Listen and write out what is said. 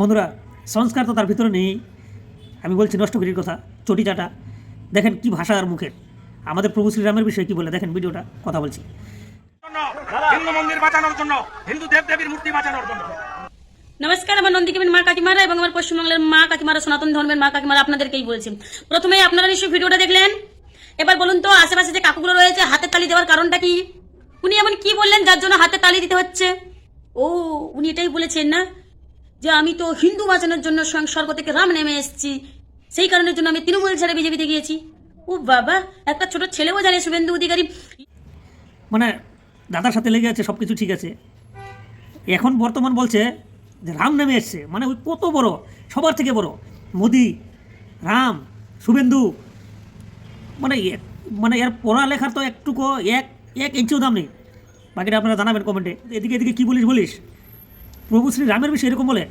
বন্ধুরা সংস্কার তো তার ভিতরে নেই। আমি বলছি নষ্টকরির কথা চটি চাটা। দেখেন কি ভাষা আর মুখের। আমাদের প্রভু শ্রীরামের বিষয়ে কি বলে? দেখেন ভিডিওটা কথা বলছি। হিন্দু মন্দির বাঁচানোর জন্য হিন্দু দেব দেবীর মূর্তি বাঁচানোর জন্য। নমস্কার আমার নন্দীকেবিন মা কাকিমারা এবং আমার পশ্চিমবাংলার মা কাকিমারা সনাতন ধর্মের মা কাকিমারা আপনাদেরকেই বলছি। প্রথমে আপনারা নিশ্চয়ই ভিডিওটা দেখলেন। এবার বলুন তো আশেপাশে যে কাকুগুলো রয়েছে হাতের তালি দেওয়ার কারণটা কি? উনি এমন কি বললেন যার জন্য হাতে তালি দিতে হচ্ছে? ও উনি এটাই বলেছেন না? যে আমি তো হিন্দু বাঁচানোর জন্য স্বয়ং স্বর্গ থেকে রাম নেমে এসেছি। সেই কারণের জন্য আমি তৃণমূল ছেড়ে বিজেপিতে গিয়েছি। ও বাবা, একটা ছোট ছেলেও জানে শুভেন্দু অধিকারী। মানে দাদার সাথে লেগে আছে সব কিছু ঠিক আছে। এখন বর্তমান বলছে যে রাম নেমে এসছে। মানে ওই কত বড়? সবার থেকে বড়। মোদি, রাম, শুভেন্দু। মানে মানে এর পড়ালেখার তো একটুকু এক এক ইঞ্চিও দাম নেই। বাকিটা আপনারা জানাবেন কমেন্টে এদিকে এদিকে কী বলিস বলিস? প্রভু শ্রী রামের বিষয়ে এরকম বলে